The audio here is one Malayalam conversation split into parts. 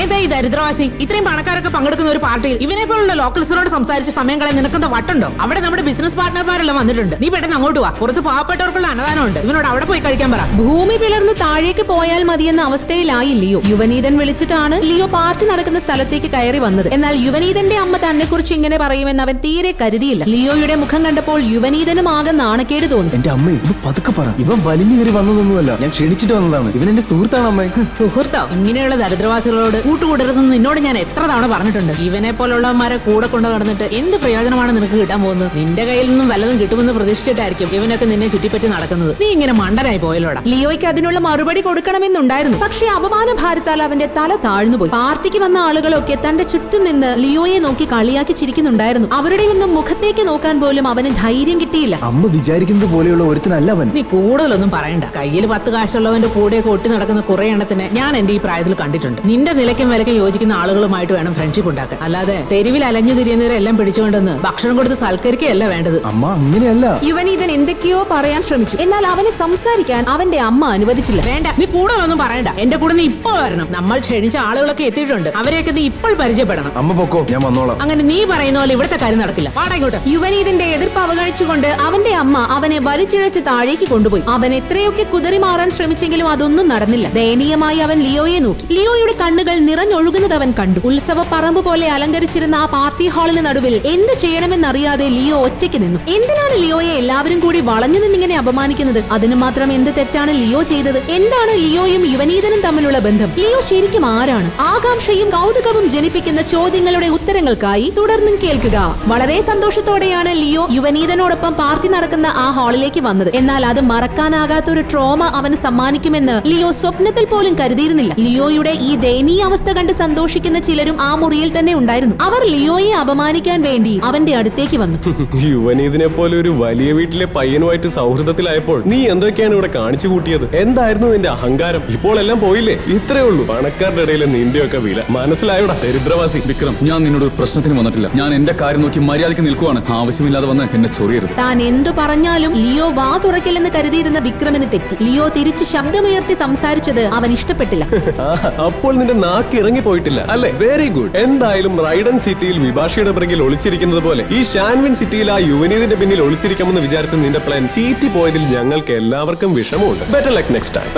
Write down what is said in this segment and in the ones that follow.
ഏതാ ഈ ദരിദ്രവാസി? ഇത്രയും പണക്കാരൊക്കെ പങ്കെടുക്കുന്ന ഒരു പാർട്ടിയിൽ ഇവനെ പോലുള്ള ലോക്കൽസിനോട് സംസാരിച്ച് സമയം കളയാൻ നിനക്കെന്താ വട്ടുണ്ടോ? അവിടെ നമ്മുടെ ബിസിനസ് പാർട്ട്ണർമാരെല്ലാം വന്നിട്ടുണ്ട്. നീ പെട്ടെന്ന് അങ്ങോട്ട് വാ. പുറത്ത് പാവപ്പെട്ടവർക്കുള്ള അന്നദാനമുണ്ട്. ഇവനോട് അവിടെ പോയി കഴിക്കാൻ പറ. ഭൂമി പിളർന്ന് താഴേക്ക് പോയാൽ മതിയെന്ന അവസ്ഥയിലായി ലിയോ. യുവനീതൻ വിളിച്ചിട്ടാണ് ലിയോ പാർട്ടി നടക്കുന്ന സ്ഥലത്തേക്ക് കയറി വന്നത്. എന്നാൽ യുവനീതന്റെ അമ്മ തന്നെ കുറിച്ച് ഇങ്ങനെ പറയുമെന്ന് അവൻ തീരെ കരുതിയില്ല. ലിയോയുടെ മുഖം കണ്ടപ്പോൾ യുവനീതനും ആകെ നാണക്കേട് തോന്നി. എന്റെ അമ്മേ ഇത് പതുക്കെ പറ. ഇവൻ വലിഞ്ഞു കയറി വന്നതൊന്നുമല്ല. ഞാൻ ക്ഷണിച്ചിട്ട് വന്നതാണ്. ഇവൻ എന്റെ സുഹൃത്താണ് അമ്മേ. സുഹൃത്തോ? ഇങ്ങനെയുള്ള ദരിദ്രവാസികളോട് കൂട്ടുകൂടരുതെന്ന് നിന്നോട് ഞാൻ എത്ര തവണ പറഞ്ഞിട്ടുണ്ട്. ഇവനെ പോലുള്ളവന്മാരെ കൂടെ കൊണ്ട് നടന്നിട്ട് എന്ത് പ്രയോജനമാണ് നിനക്ക് കിട്ടാൻ പോകുന്നത്? നിന്റെ കയ്യിൽ നിന്നും വല്ലതും കിട്ടുമെന്ന് പ്രതീക്ഷിച്ചിട്ടായിരിക്കും ഇവനൊക്കെ നിന്നെ ചുറ്റിപ്പറ്റി നടക്കുന്നത്. നീ ഇങ്ങനെ മണ്ടനായി പോയല്ലോടാ. ലിയോയ്ക്ക് അതിനുള്ള മറുപടി കൊടുക്കണമെന്നുണ്ടായിരുന്നു. പക്ഷേ അപമാന ഭാരത്താൽ അവന്റെ തല താഴ്ന്നു പോയി. പാർട്ടിക്ക് വന്ന ആളുകളൊക്കെ തന്റെ ചുറ്റും നിന്ന് ലിയോയെ നോക്കി കളിയാക്കി ചിരിക്കുന്നുണ്ടായിരുന്നു. അവരുടെ ഒന്നും മുഖത്തേക്ക് നോക്കാൻ പോലും അവന് ധൈര്യം കിട്ടിയില്ല. അമ്മ വിചാരിക്കുന്നത് പോലെയുള്ള ഒരുത്തനല്ല അവൻ. നീ കൂടുതലൊന്നും പറയണ്ട. കയ്യിൽ പത്ത് കാശുള്ളവന്റെ കൂടെയൊക്കെ ഒട്ടി നടക്കുന്ന കുറെ എണ്ണത്തിന് ഞാൻ എന്റെ ഈ പ്രായത്തിൽ കണ്ടിട്ടുണ്ട്. നിന്റെ നിലയ്ക്കും വിലയ്ക്കും യോജിക്കുന്ന ആളുകളുമായിട്ട് വേണം ഫ്രണ്ട്ഷിപ്പ് ഉണ്ടാക്കാൻ. അല്ലാതെ തെരുവിൽ അലഞ്ഞു തിരിയുന്നവരെ എല്ലാം പിടിച്ചുകൊണ്ടെന്ന് ഭക്ഷണം കൊടുത്ത് സൽക്കരിക്കുകയല്ല വേണ്ടത്. അമ്മ അങ്ങനെയല്ല. ഇവൻ ഇതൻ എന്തൊക്കെയോ പറയാൻ ശ്രമിച്ചു. എന്നാൽ അവനെ സംസാരിക്കാൻ അവന്റെ അമ്മ അനുവദിച്ചില്ല. വേണ്ട. നീ കൂടുതലൊന്നും പറയണ്ട. എന്റെ കൂടെ നീ ഇപ്പോൾ വരണം. നമ്മൾ ക്ഷണിച്ച ആളുകളൊക്കെ എത്തിയിട്ടുണ്ട്. അവരെയൊക്കെ നീ ഇപ്പോൾ പരിചയപ്പെടണം. അമ്മ പൊക്കോ ഞാൻ വന്നോളാം. അങ്ങനെ നീ പറയുന്ന പോലെ ഇവിടുത്തെ കാര്യം നടക്കില്ല. പാടായിക്കോട്ടെ ഇങ്ങോട്ട്. യുവനീതിന്റെ എതിർപ്പ് അവഗണിച്ചുകൊണ്ട് അവന്റെ അമ്മ അവനെ വലിച്ചിഴച്ച് താഴേക്ക് കൊണ്ടുപോയി. അവൻ എത്രയൊക്കെ കുതിറി മാറാൻ ശ്രമിച്ചെങ്കിലും അതൊന്നും നടന്നില്ല. ദയനീയമായി അവൻ ലിയോയെ നോക്കി. ലിയോയുടെ കണ്ണുകൾ നിറഞ്ഞൊഴുകുന്നത് അവൻ കണ്ടു. ഉത്സവ പറമ്പ് പോലെ അലങ്കരിച്ചിരുന്ന ആ പാർട്ടി ഹാളിന് നടുവിൽ എന്ത് ചെയ്യണമെന്നറിയാതെ ലിയോ ഒറ്റയ്ക്ക് നിന്നു. എന്തിനാണ് ലിയോയെ എല്ലാവരും കൂടി വളഞ്ഞു നിന്നിങ്ങനെ അപമാനിക്കുന്നത്? അതിന് മാത്രം എന്ത് തെറ്റാണ് ലിയോ ചെയ്തത്? എന്താണ് ലിയോയും യുവനീതനും തമ്മിലുള്ള ബന്ധം? ലിയോ ശരിക്കും ആരാണ്? ആകാംക്ഷയും കൗതുകവും ജനിപ്പിക്കുന്ന ചോദ്യങ്ങളുടെ ഉത്തരങ്ങൾക്കായി തുടർന്നും കേൾക്കുക. വളരെ സന്തോഷത്തോടെയാണ് ലിയോ യുവനീതനോടൊപ്പം പാർട്ടി നടക്കുന്ന ആ ഹാളിലേക്ക് വന്നത്. എന്നാൽ അത് മറക്കാനാകാത്ത ഒരു ട്രോമ അവന് സമ്മാനിക്കുമെന്ന് ലിയോ സ്വപ്നത്തിൽ പോലും കരുതിയിരുന്നില്ല. ലിയോയുടെ ഈ ദയനീയ അവസ്ഥ കണ്ട് സന്തോഷിക്കുന്ന ചിലരും ആ മുറിയിൽ തന്നെ ഉണ്ടായിരുന്നു. അവർ ലിയോയെ അപമാനിക്കാൻ വേണ്ടി അവന്റെ അടുത്തേക്ക് വന്നു. യുവനീതിനെ പോലെ ഒരു വലിയ വീട്ടിലെ പയ്യനുമായിട്ട് സൗഹൃദത്തിലായപ്പോൾ നീ എന്തൊക്കെയാണ് ഇവിടെ കാണിച്ചു കൂട്ടിയത്? എന്തായിരുന്നു നിന്റെ അഹങ്കാരം? ഇപ്പോൾ എല്ലാം പോയില്ലേ? ഇത്രേ ഉള്ളൂ. പണക്കാരുടെ ഇടയിലെ നിന്റെയൊക്കെ വില. മനസ്സിലായോടാ ദരിദ്രവാസി. വിക്രം ഞാൻ നിന്നോട് ഒരു പ്രശ്നത്തിന് വന്നിട്ടില്ല. ഞാൻ എന്റെ കാര്യം നോക്കി മര്യാദയ്ക്ക് നിൽക്കുവാണ്. ആവശ്യമില്ലാതെ വന്ന് എന്നെ ചൊറിയരുത്. താൻ എന്തു പറഞ്ഞാലും ലിയോ വാ തുറക്കില്ലെന്ന് കരുതിയിരുന്ന വിക്രമിന് തെറ്റി. ലിയോ തിരിച്ചു ശബ്ദമുയർത്തി സംസാരിച്ചത് അവൻ ഇഷ്ടപ്പെട്ടില്ല. അപ്പോൾ നിന്റെ നാക്ക് ഇറങ്ങി പോയിട്ടില്ല അല്ലെ? വെരി ഗുഡ് എന്തായാലും റൈഡൻ സിറ്റിയിൽ വിഭാഷയുടെ പിറകിൽ ഒളിച്ചിരിക്കുന്നത് പോലെ ഈ ഷാൻവിൻ സിറ്റിയിൽ ആ യുവനീതിന്റെ പിന്നിൽ ഒളിച്ചിരിക്കാമെന്ന് വിചാരിച്ച നിന്റെ പ്ലാൻ ചീറ്റി പോയതിൽ ഞങ്ങൾക്ക് എല്ലാവർക്കും വിഷമമുണ്ട്. ബെറ്റർ ലക്ക് നെക്സ്റ്റ് ടൈം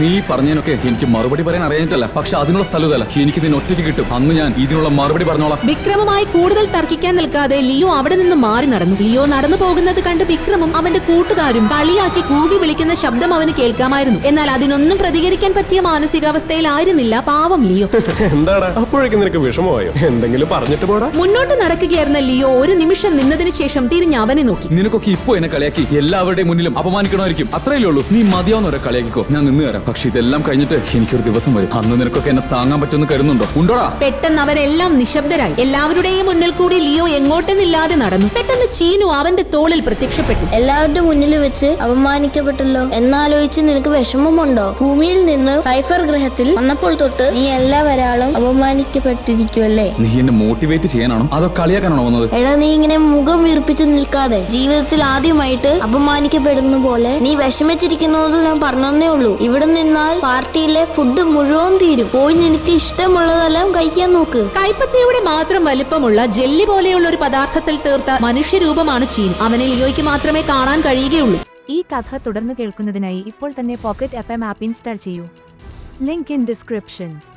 നീ പറഞ്ഞതിനൊക്കെ എനിക്ക് മറുപടി പറയാൻ അറിയാനിട്ടല്ല പക്ഷെ അതിനുള്ള സ്ഥലതല്ല. എനിക്ക് ഇതിന് ഒറ്റയ്ക്ക് കിട്ടും. അന്ന് ഞാൻ ഇതിനുള്ള മറുപടി പറഞ്ഞോളാം. വിക്രമമായി കൂടുതൽ തർക്കിക്കാൻ നിൽക്കാതെ ലിയോ അവിടെ നിന്ന് മാറി നടന്നു. ലിയോ നടന്നു പോകുന്നത് കണ്ട് വിക്രമും അവന്റെ കൂട്ടുകാരും കളിയാക്കി കൂകി വിളിക്കുന്ന ശബ്ദം അവന് കേൾക്കാമായിരുന്നു. എന്നാൽ അതിനൊന്നും പ്രതികരിക്കാൻ പറ്റിയ മാനസികാവസ്ഥയിലായിരുന്നില്ല പാവം ലിയോ. എന്താടാ? അപ്പോഴേക്കും നിനക്ക് വിഷമമായോ? എന്തെങ്കിലും പറഞ്ഞിട്ട് പോടാ. മുന്നോട്ട് നടക്കുകയായിരുന്ന ലിയോ ഒരു നിമിഷം നിന്നതിന് ശേഷം തിരിഞ്ഞ് അവനെ നോക്കി. നിനക്കൊക്കെ ഇപ്പോ എന്നെ കളിയാക്കി. എല്ലാവരുടെയും മുന്നിലും അപമാനിക്കണമായിരിക്കും. അത്രയല്ലേ ഉള്ളൂ. നീ മതിയാവുന്നവരെ കളിയാക്കിക്കോ. ഞാൻ നിന്ന് തരാം. പക്ഷെ ഇതെല്ലാം കഴിഞ്ഞിട്ട് എനിക്കൊരു ദിവസം വരും. അന്ന് നിനക്കൊക്കെ എന്നെ താങ്ങാൻ പറ്റുമെന്ന് കരുതുന്നുണ്ടോ? ഉണ്ടോടാ? പെട്ടെന്ന് അവരെല്ലാം നിശബ്ദരായി. എല്ലാവരുടെയും മുന്നിൽ കൂടി ലിയോ എങ്ങോട്ടെന്നില്ലാതെ നടന്നു. പെട്ടെന്ന് ചീനു അവന്റെ തോളിൽ പ്രത്യക്ഷപ്പെട്ടു. എല്ലാവരുടെ മുന്നിൽ വെച്ച് അപമാനിക്കപ്പെട്ടല്ലോ. എന്നാലോചിച്ച് നിനക്ക് വിഷമമുണ്ടോ? ഭൂമിയിൽ നിന്ന് സൈഫർ ഗ്രഹത്തിൽ വന്നപ്പോൾ തൊട്ട് നീ എല്ലാ ഒരാളും അപമാനിക്കപ്പെട്ടിരിക്കുമല്ലേ നീ എന്നെ മോട്ടിവേറ്റ് ചെയ്യാനാണോ? അതോ കളിയാക്കാനാണോ വന്നത്? എടാ നീ ഇങ്ങനെ മുഖം വീർപ്പിച്ച് നിൽക്കാതെ ജീവിതത്തിൽ ആദ്യമായിട്ട് അപമാനിക്കപ്പെടുന്ന പോലെ നീ വിഷമിച്ചിരിക്കുന്നത് ഞാൻ പറഞ്ഞേ ഉള്ളൂ. ഇവിടെ നിന്നാൽ പാർട്ടിയിലെ ഫുഡ് മുഴുവൻ തീരും. പോയി നിനക്ക് ഇഷ്ടമുള്ളതെല്ലാം കഴിക്കാൻ നോക്ക്. കൈപ്പത്തിയുടെ മാത്രം വലിപ്പമുള്ള ജെല്ലി പോലെയുള്ള ഒരു പദാർത്ഥത്തിൽ തീർത്ത മനുഷ്യരൂപമാണ് ചീൻ അവനെ ലിയോയ്ക്ക് മാത്രമേ കാണാൻ കഴിയുകയുള്ളൂ. ഈ കഥ തുടർന്ന് കേൾക്കുന്നതിനായി ഇപ്പോൾ തന്നെ pocket F M app install ചെയ്യൂ. Link in description.